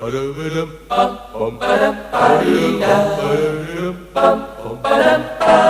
ทำไม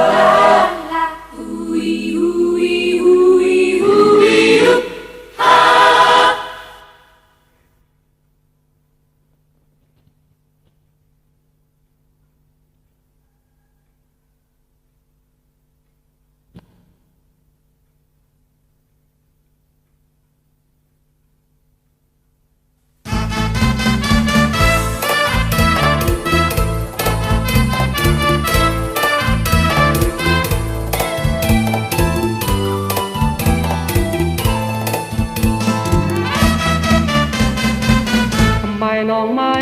น้องไม่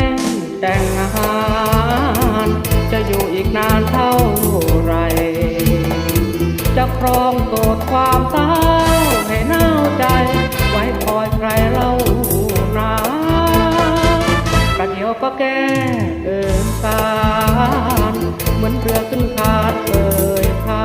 แต่งงาน จะอยู่อีกนานเท่าไร จะครองโสดความเศร้าให้เน่าใจ ไว้คอยใครเล่านาประเดี๋ยวก็แก้เกินกาเหมือนเรือขึ้นขาดเอ่ยคา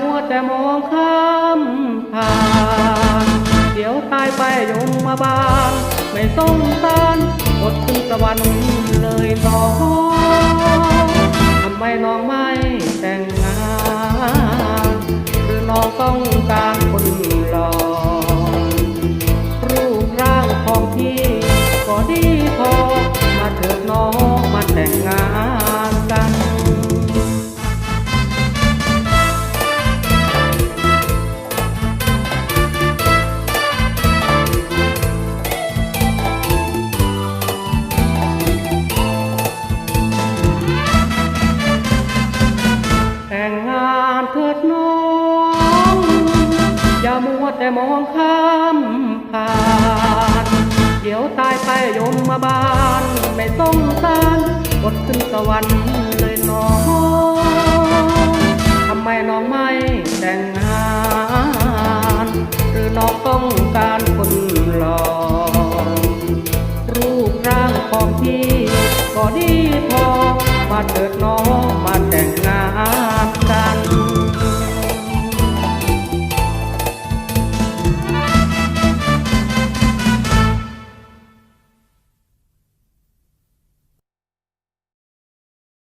มัวแต่มองข้ามผ่านเดี๋ยวตายไปยมมาบานไม่สงสารอดขึ้นสวรรค์เลยน้องทำไมน้องไม่แต่งงานหรือน้องต้องการคนหล่อรูปร่างของพี่ก็ดีพอมาเถิดน้องมาแต่งงาน แต่มองข้ามผ่าน เดี๋ยวตายไปยมมาบาน ไม่สงสารอดขึ้นสวรรค์เลยน้องทำไมน้องไม่แต่งงาน หรือน้องต้องการคนหล่อรูปร่างของพี่ก็ดีพอ มาเถิดน้องมาแต่งงาน